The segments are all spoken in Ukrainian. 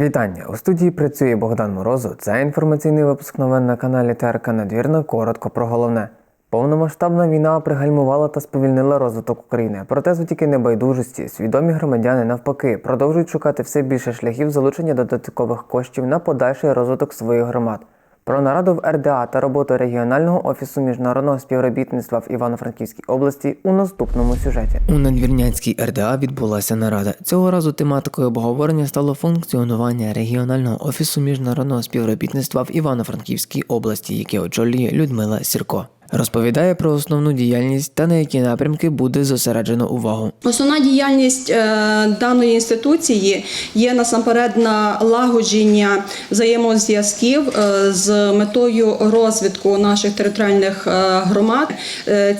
Вітання! У студії працює Богдан Морозов. Це інформаційний випуск новин на каналі ТРК Надвірна. Коротко про головне. Повномасштабна війна пригальмувала та сповільнила розвиток України. Проте завдяки небайдужості свідомі громадяни навпаки продовжують шукати все більше шляхів залучення додаткових коштів на подальший розвиток своїх громад. Про нараду в РДА та роботу регіонального офісу міжнародного співробітництва в Івано-Франківській області у наступному сюжеті. У Надвірнянській РДА відбулася нарада. Цього разу тематикою обговорення стало функціонування регіонального офісу міжнародного співробітництва в Івано-Франківській області, яке очолює Людмила Сірко. Розповідає про основну діяльність та на які напрямки буде зосереджено увагу. Основна діяльність е, даної інституції є насамперед налагодження взаємозв'язків е, з метою розвитку наших територіальних е, громад.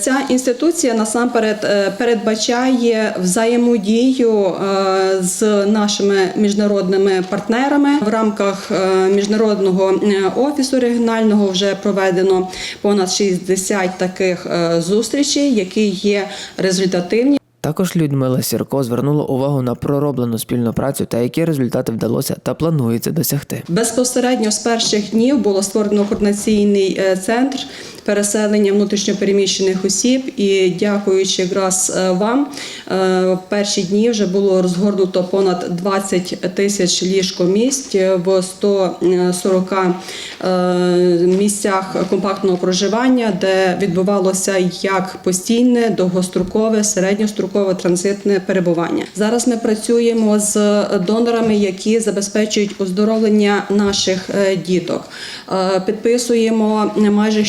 Ця інституція насамперед передбачає взаємодію з нашими міжнародними партнерами в рамках міжнародного офісу регіонального вже проведено понад 60 таких е, зустрічей, які є результативні. Також Людмила Сірко звернула увагу на пророблену спільну працю та які результати вдалося та планується досягти. Безпосередньо з перших днів було створено координаційний е, центр переселення внутрішньопереміщених осіб. І дякуючи якраз е, вам, е, в перші дні вже було розгорнуто понад 20 тисяч ліжкомісць в 140 е, місцях компактного проживання, де відбувалося як постійне, довгострокове, середньострокове транзитне перебування. Зараз ми працюємо з донорами, які забезпечують оздоровлення наших е, діток. Е, Підписуємо майже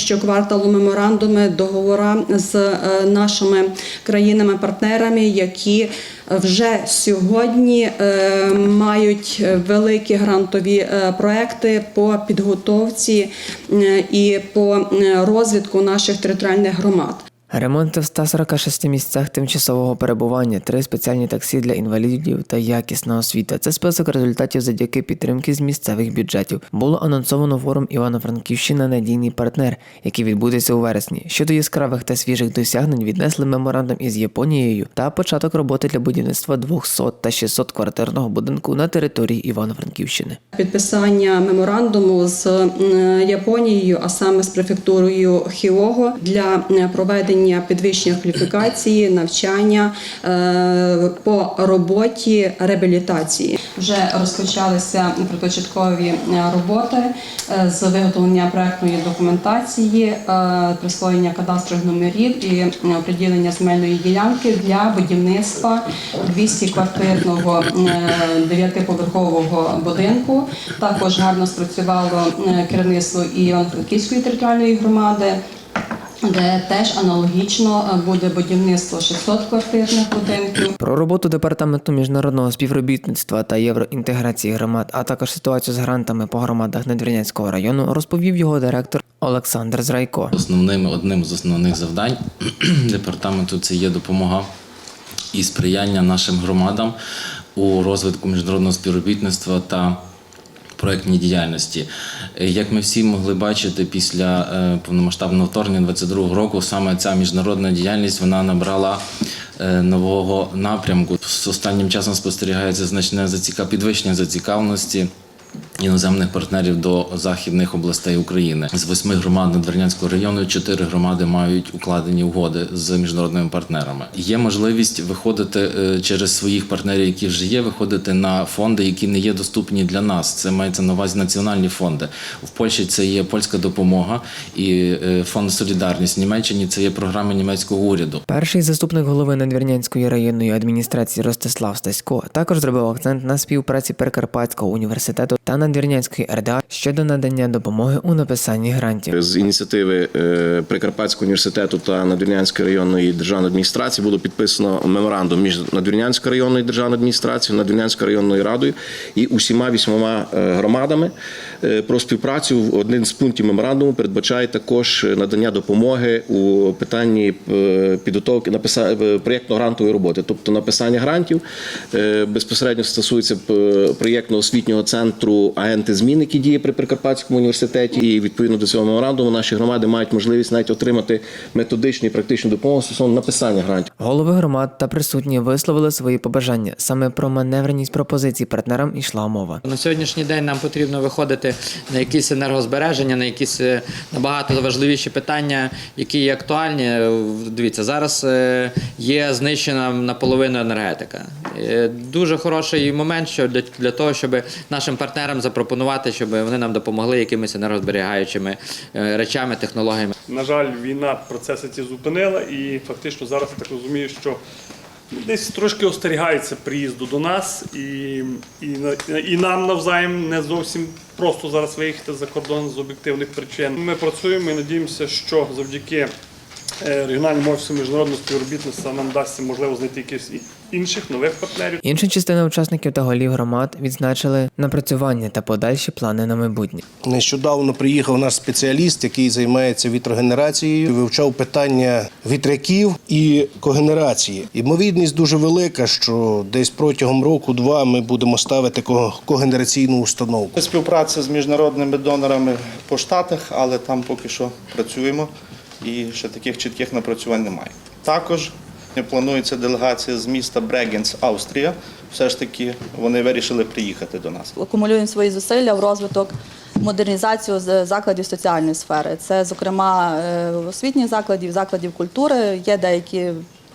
щокварталу меморандуми, договори з е, нашими країнами-партнерами, які вже сьогодні е, мають великі грантові е, проекти по підготовці е, і по е, розвитку наших територіальних громад. Ремонти в 146 місцях тимчасового перебування, три спеціальні таксі для інвалідів та якісна освіта. Це список результатів завдяки підтримки з місцевих бюджетів. Було анонсовано форум Івано-Франківщина Надійний партнер, який відбудеться у вересні. Щодо яскравих та свіжих досягнень віднесли меморандум із Японією та початок роботи для будівництва 200 та 600 квартирного будинку на території Івано-Франківщини. підписання меморандуму з Японією, а саме з префектурою Хіого для е, проведення підвищення кваліфікації, навчання е, по роботі реабілітації. Вже розпочалися предпочаткові е, роботи е, з виготовлення проектної документації, присвоєння кадастрових номерів і приділення земельної ділянки для будівництва 200-квартирного дев'ятиповерхового будинку. Також гарно спрацювало керівництво і Івано-Франківської територіальної громади. Де теж аналогічно е, буде будівництво 600 квартирних будинків. Про роботу департаменту міжнародного співробітництва та євроінтеграції громад, а також ситуацію з грантами по громадах Надвірнянського району, розповів його директор Олександр Зрайко. Основним одним з основних завдань департаменту це є допомога і сприяння нашим громадам у розвитку міжнародного співробітництва та проектній діяльності. Е, Як ми всі могли бачити після е, повномасштабного вторгнення 22 року, саме ця міжнародна діяльність вона набрала е, нового напрямку. З останнім часом спостерігається значне підвищення зацікавленості іноземних партнерів до західних областей України. З восьми громад Надвірнянського району чотири громади мають укладені угоди з міжнародними партнерами. Є можливість виходити е, через своїх партнерів, які вже є, виходити на фонди, які не є доступні для нас. Це мається на увазі національні фонди. В Польщі це є польська допомога і е, фонд Солідарність. В Німеччині це є програми німецького уряду. Перший заступник голови Надвірнянської районної адміністрації Ростислав Стасько також зробив акцент на співпраці Прикарпатського університету та Надвірнянської РДА щодо надання допомоги у написанні грантів. З ініціативи е, Прикарпатського університету та Надвірнянської районної державної адміністрації було підписано меморандум між Надвірнянською районною державною адміністрацією, Надвірнянською районною радою і усіма вісьмома е, громадами е, про співпрацю. Один з пунктів меморандуму передбачає також надання допомоги у питанні підготовки проєктно-грантової роботи, тобто написання грантів безпосередньо стосується проєктно-освітнього центру агенти змін, які діє при Прикарпатському університеті. І відповідно до цього меморандуму наші громади мають можливість навіть отримати методичну і практичну допомогу стосовно написання грантів. Голови громад та присутні висловили свої побажання. Саме про маневреність пропозицій партнерам йшла мова. На сьогоднішній день нам потрібно виходити на якісь енергозбереження, на якісь е, набагато важливіші питання, які є актуальні. Е, Дивіться, зараз е, є знищена наполовину енергетика. Дуже хороший момент що для, для того, щоб нашим партнерам запропонувати, щоб вони нам допомогли якимись енергозберігаючими е, речами, технологіями. На жаль, війна процеси ці зупинила, і фактично зараз я так розумію, що десь трошки остерігається приїзду до нас, і, і, і нам навзаєм не зовсім просто зараз виїхати за кордон з об'єктивних причин. Ми працюємо і надіємося, що завдяки регіональному офісу міжнародного співробітництва нам вдасться можливо знайти якихось і- інших нових партнерів. Інша частина учасників та голів громад відзначили напрацювання та подальші плани на майбутнє. Нещодавно приїхав наш спеціаліст, який займається вітрогенерацією, вивчав питання вітряків і когенерації. Ймовірність дуже велика, що десь протягом року-два ми будемо ставити когенераційну установку. Співпраця з міжнародними донорами по штатах, але там поки що працюємо і ще таких чітких напрацювань немає. Також планується делегація з міста Брегенс, Австрія. Все ж таки вони вирішили приїхати до нас. акумулюємо свої зусилля в розвиток, модернізацію закладів соціальної сфери. Це, зокрема, е, освітніх закладів, закладів культури. Є деякі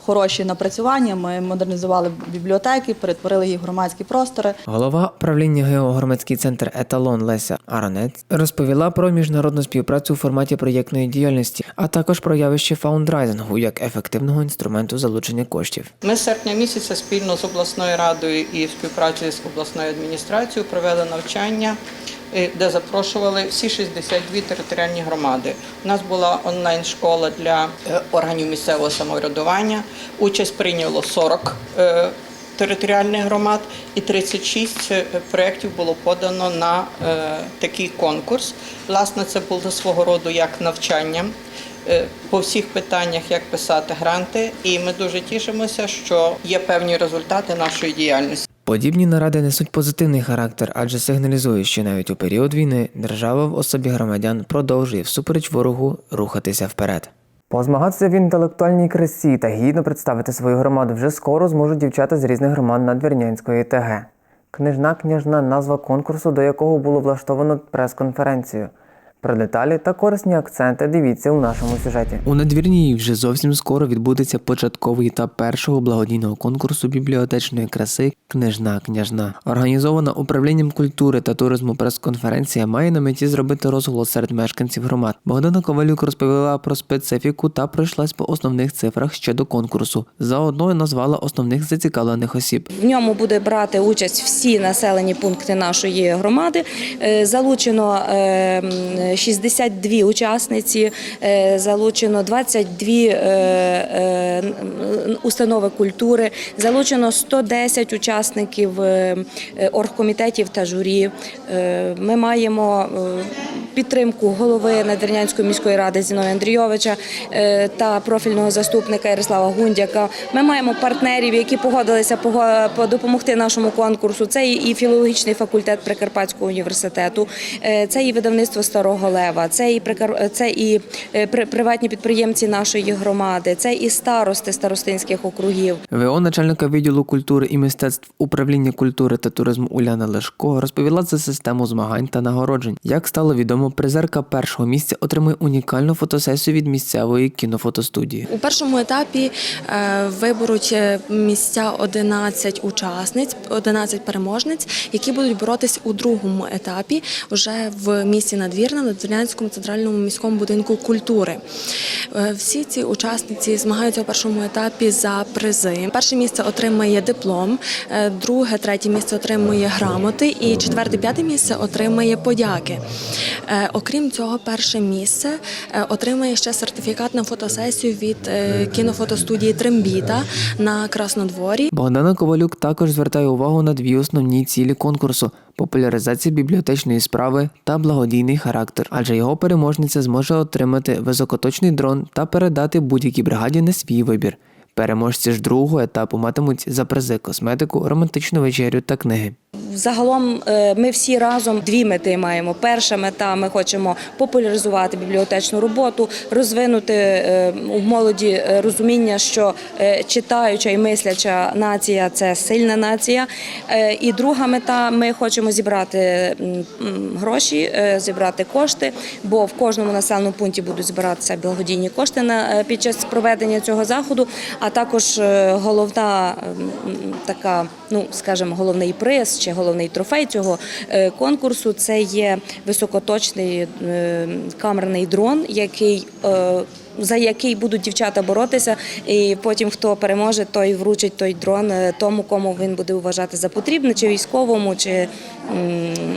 хороші напрацювання. Ми модернізували бібліотеки, перетворили їх в громадські простори. Голова правління геогромадський центр Еталон Леся Аронець розповіла про міжнародну співпрацю у форматі проєктної діяльності, а також про явище фаундрайзингу як ефективного інструменту залучення коштів. Ми з серпня місяця спільно з обласною радою і в співпраці з обласною адміністрацією провели навчання, де запрошували всі 62 територіальні громади. У нас була онлайн-школа для е, органів місцевого самоврядування. Участь прийняло 40 е, територіальних громад і 36 е, проєктів було подано на такий конкурс. Власне, це було свого роду як навчання по всіх питаннях, як писати гранти, і ми дуже тішимося, що є певні результати нашої діяльності. Подібні наради несуть позитивний характер, адже сигналізують, що навіть у період війни держава в особі громадян продовжує всупереч ворогу рухатися вперед. Позмагатися в інтелектуальній красі та гідно представити свою громаду вже скоро зможуть дівчата з різних громад Надвірнянської ТГ. Книжна княжна назва конкурсу, до якого було влаштовано прес-конференцію. Про деталі та корисні акценти дивіться у нашому сюжеті. У надвірній вже зовсім скоро відбудеться початковий етап першого благодійного конкурсу бібліотечної краси Книжна княжна. Організована управлінням культури та туризму прес-конференція має на меті зробити розголос серед мешканців громад. Богдана Ковалюк розповіла про специфіку та пройшлась по основних цифрах щодо конкурсу. Заодно назвала основних зацікавлених осіб. В ньому буде брати участь всі населені пункти нашої громади. Е, Залучено е, 62 учасниці, е, залучено 22 е, е, установи культури, залучено 110 учасників оргкомітетів та журі. Ми маємо підтримку голови Надвірнянської міської ради Зіновія Андрійовича та профільного заступника Ярослава Гундяка. Ми маємо партнерів, які погодилися по- допомогти нашому конкурсу. Це і філологічний факультет Прикарпатського університету, це і видавництво Старого Лева, це і прикар... це і е, при- приватні підприємці нашої громади, це і старости старостинських округів. ВО начальника відділу культури і мистецтв управління культури та туризму Уляна Лешко розповіла за систему змагань та нагороджень. Як стало відомо, призерка першого місця отримує унікальну фотосесію від місцевої кінофотостудії. У першому етапі е, виберуть е, місця 11 учасниць, 11 переможниць, які будуть боротись у другому етапі вже в місті Надвірна, на Надвірнянському центральному міському будинку культури. Е, Всі ці учасниці змагаються у першому етапі за призи. Перше місце отримає диплом, е, друге, третє місце отримує грамоти, і четверте, п'яте місце отримає подяки. Е, Окрім цього, перше місце отримає ще сертифікат на фотосесію від кінофотостудії Трембіта на Краснодворі. Богдана Ковалюк також звертає увагу на дві основні цілі конкурсу: популяризація бібліотечної справи та благодійний характер, адже його переможниця зможе отримати високоточний дрон та передати будь-якій бригаді на свій вибір. Переможці ж другого етапу матимуть за призи косметику, романтичну вечерю та книги. Загалом е, ми всі разом дві мети маємо. Перша мета ми хочемо популяризувати бібліотечну роботу, розвинути е, у молоді е, розуміння, що читаюча і мисляча нація це сильна нація. І друга мета ми хочемо зібрати гроші, зібрати кошти, бо в кожному населеному пункті будуть збиратися благодійні кошти під час проведення цього заходу. А також е, головна м, м, така, ну скажімо, головний приз чи головний трофей цього е, конкурсу це є високоточний е, камерний дрон, який е, за який будуть дівчата боротися, і потім хто переможе, той вручить той дрон е, тому, кому він буде вважати за потрібне, чи військовому, чи,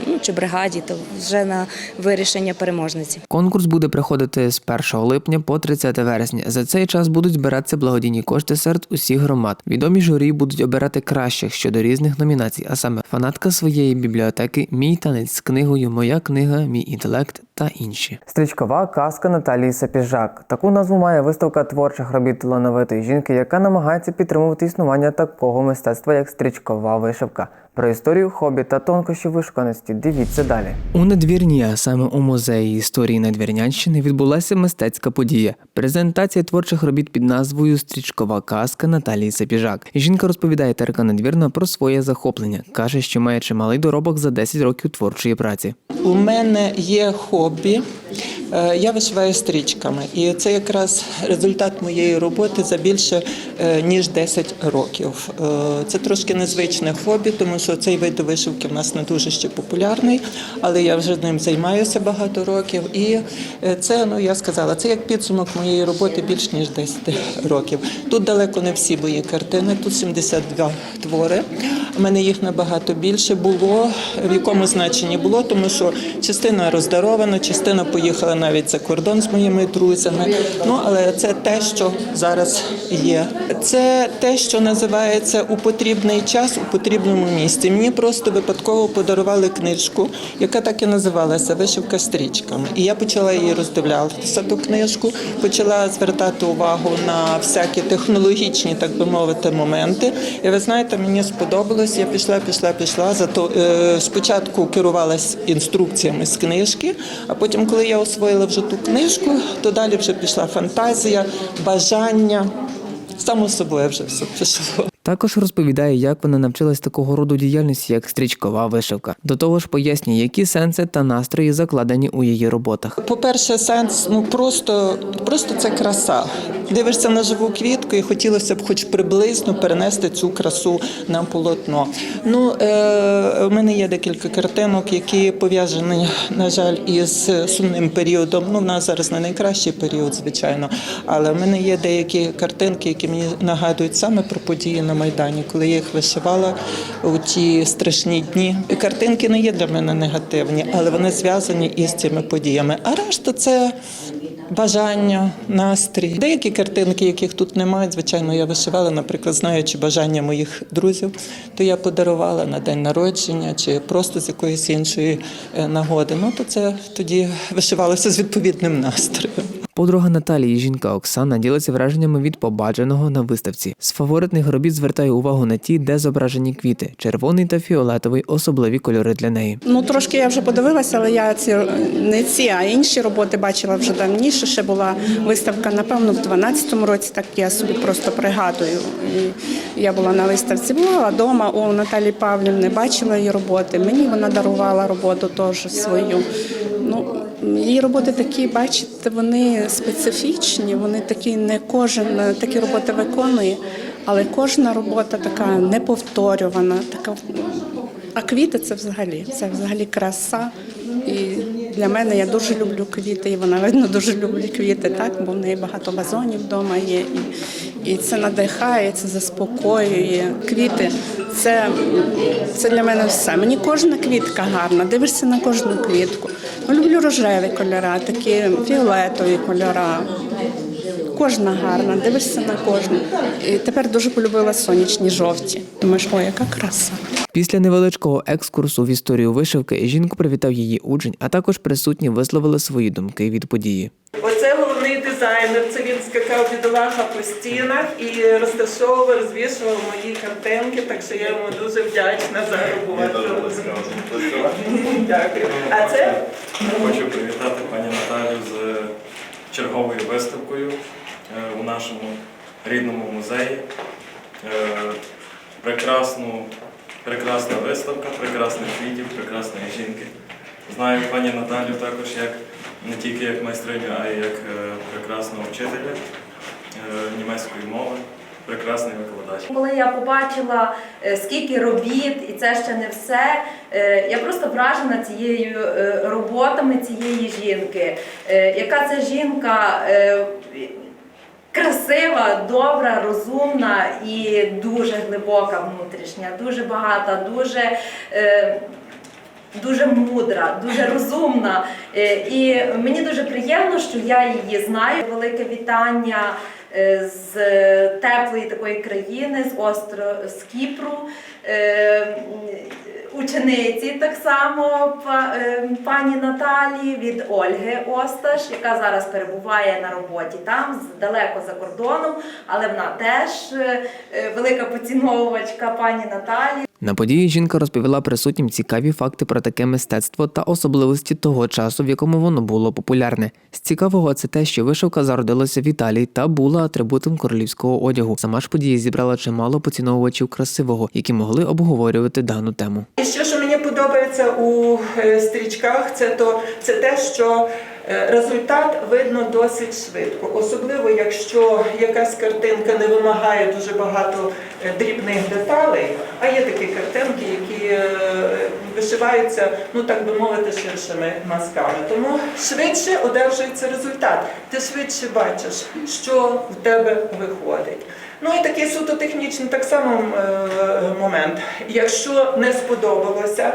ну, чи бригаді, то вже на вирішення переможниці. Конкурс буде проходити з 1 липня по 30 вересня. За цей час будуть збиратися благодійні кошти серед усіх громад. Відомі журі будуть обирати кращих щодо різних номінацій, а саме фанатка своєї бібліотеки, мій танець з книгою, моя книга, мій інтелект та інші. Стрічкова казка Наталії Сапіжак. Таку назву має виставка творчих робіт талановитої жінки, яка намагається підтримувати існування такого мистецтва, як стрічкова вишивка. Про історію хобі та тонкощі вишуканості дивіться далі. У надвірні, а саме у музеї історії Надвірнянщини, відбулася мистецька подія. Презентація творчих робіт під назвою Стрічкова казка Наталії Сапіжак. Жінка розповідає Терка Надвірна про своє захоплення. каже, що має чималий доробок за 10 років творчої праці. У мене є хобі. Е, Я вишиваю стрічками, і це якраз результат моєї роботи за більше е, ніж 10 років. Е, Це трошки незвичне хобі, тому що цей вид вишивки в нас не дуже ще популярний, але я вже ним займаюся багато років. І це, ну я сказала, це як підсумок моєї роботи більш ніж 10 років. Тут далеко не всі мої картини, тут 72 твори. Мене їх набагато більше було. В якому значенні було, тому що частина роздарована, частина поїхала навіть за кордон з моїми друзями. Ну але це те, що зараз є. Це те, що називається у потрібний час у потрібному місці. Мені просто випадково подарували книжку, яка так і називалася Вишивка стрічками. І я почала її роздивлятися ту книжку, почала звертати увагу на всякі технологічні, так би мовити, моменти. І ви знаєте, мені сподобалось. Я пішла, пішла, пішла. Зато е, спочатку керувалась інструкціями з книжки, а потім, коли я освоїла вже ту книжку, то далі вже пішла фантазія, бажання. Само собою вже все пішло. Також розповідає, як вона навчилась такого роду діяльності, як стрічкова вишивка. До того ж, пояснює, які сенси та настрої закладені у її роботах. По-перше, сенс ну просто, просто це краса. Дивишся на живу квітку, і хотілося б, хоч приблизно, перенести цю красу на полотно. Ну, е, у мене є декілька картинок, які пов'язані, на жаль, із сумним періодом. Ну, в нас зараз не найкращий період, звичайно, але в мене є деякі картинки, які мені нагадують саме про події на Майдані, коли я їх вишивала у ті страшні дні. І картинки не є для мене негативні, але вони зв'язані із цими подіями. А решта це бажання, настрій. Деякі картинки, яких тут немає, звичайно, я вишивала, наприклад, знаючи бажання моїх друзів, то я подарувала на день народження чи просто з якоїсь іншої е, нагоди. Ну то це тоді вишивалося з відповідним настроєм. Подруга Наталії, жінка Оксана, ділиться враженнями від побаченого на виставці. З фаворитних робіт звертає увагу на ті, де зображені квіти. Червоний та фіолетовий особливі кольори для неї. Ну трошки я вже подивилася, але я ці не ці, а інші роботи бачила вже давніше. Ще була виставка, напевно, в 12-му році. Так я собі просто пригадую. І я була на виставці, була вдома у Наталі Павлівни, бачила її роботи. Мені вона дарувала роботу теж свою. Ну, її роботи такі, бачите, вони специфічні, вони такі, не кожен такі роботи виконує, але кожна робота така неповторювана, така а квіти це взагалі, це взагалі краса. І для мене я дуже люблю квіти, і вона видно дуже любить квіти, так, бо в неї багато вазонів вдома є. І, і це надихає, це заспокоює. Квіти це, це для мене все. Мені кожна квітка гарна, дивишся на кожну квітку. Рожеві кольори, такі фіолетові кольори. Кожна гарна, дивишся на кожну. І тепер дуже полюбила сонячні жовті. Думаєш, ой, яка краса. Після невеличкого екскурсу в історію вишивки жінку привітав її учень, а також присутні висловили свої думки від події. Оце головний дизайнер. Це він скакав бідолага по стінах і розташовував, розвішував мої картинки, так що я йому дуже вдячна за роботу. Дякую. А це Хочу привітати пані Наталю з черговою виставкою е, у нашому рідному музеї. Е, Прекрасну, прекрасна виставка, прекрасних квітів, прекрасної жінки. Знаю пані Наталю також як не тільки як майстриню, а й як е, прекрасного вчителя німецької мови, прекрасний викладач. Коли я побачила, е, скільки робіт, і це ще не все, е, я просто вражена цією е, роботами цієї жінки. Яка це жінка красива, добра, розумна і дуже глибока внутрішня, дуже багата, дуже. Дуже мудра, дуже розумна. І мені дуже приємно, що я її знаю. Велике вітання з теплої такої країни, з остро з Кіпру. Е, Учениці так само е, пані Наталі від Ольги Осташ, яка зараз перебуває на роботі там далеко за кордоном, але вона теж е, е, велика поціновувачка пані Наталі. На події жінка розповіла присутнім цікаві факти про таке мистецтво та особливості того часу, в якому воно було популярне. З цікавого це те, що вишивка зародилася в Італії та була атрибутом королівського одягу. Сама ж подія зібрала чимало поціновувачів красивого, які могли обговорювати дану тему. І ще що мені подобається у е, стрічках, це то це те, що результат видно досить швидко, особливо якщо якась картинка не вимагає дуже багато е, дрібних деталей, а є такі картинки, які е, вишиваються, ну так би мовити, ширшими мазками. Тому швидше одержується результат. Ти швидше бачиш, що в тебе виходить. Ну і такий суто технічний так само е, момент. Якщо не сподобалося,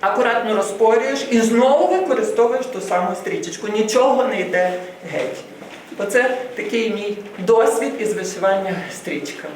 акуратно розпорюєш і знову використовуєш ту саму стрічечку. Нічого не йде геть. Оце такий мій досвід із вишивання стрічками.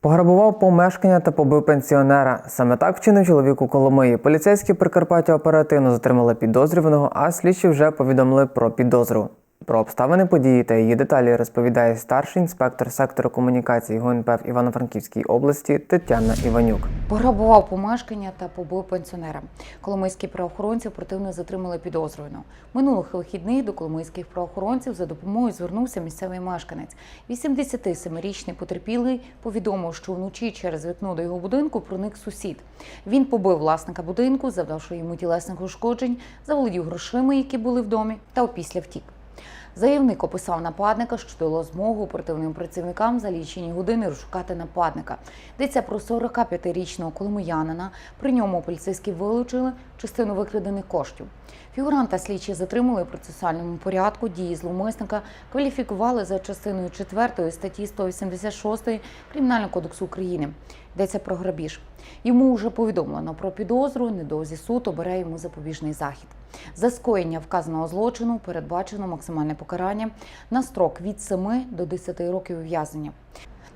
Пограбував помешкання та побив пенсіонера. Саме так вчинив чоловік у Коломиї. Поліцейські Прикарпаття оперативно затримали підозрюваного, а слідчі вже повідомили про підозру. Про обставини події та її деталі розповідає старший інспектор сектору комунікації ГУНП Івано-Франківській області Тетяна Іванюк. Пограбував помешкання та побив пенсіонера. Коломийські правоохоронці оперативно затримали підозрюваного. Минулих вихідних до коломийських правоохоронців за допомогою звернувся місцевий мешканець. 87-річний потерпілий повідомив, що вночі через вікно до його будинку проник сусід. Він побив власника будинку, завдавши йому тілесних ушкоджень, заволодів грошима, які були в домі, та опісля втік. Заявник описав нападника, що дало змогу оперативним працівникам за лічені години розшукати нападника. Йдеться про 45-річного коломиянина. При ньому поліцейські вилучили частину викрадених коштів. Фігуранта слідчі затримали в процесуальному порядку. Дії зловмисника кваліфікували за частиною 4 статті 186 Кримінального кодексу України. Йдеться про грабіж. Йому вже повідомлено про підозру. Недовзі суд обере йому запобіжний захід. За скоєння вказаного злочину передбачено максимальне покарання на строк від 7 до 10 років ув'язнення.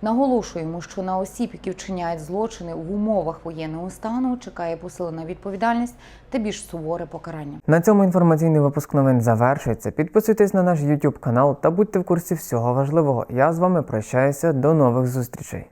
Наголошуємо, що на осіб, які вчиняють злочини в умовах воєнного стану, чекає посилена відповідальність та більш суворе покарання. На цьому інформаційний випуск новин завершується. Підписуйтесь на наш YouTube канал та будьте в курсі всього важливого. Я з вами прощаюся. До нових зустрічей.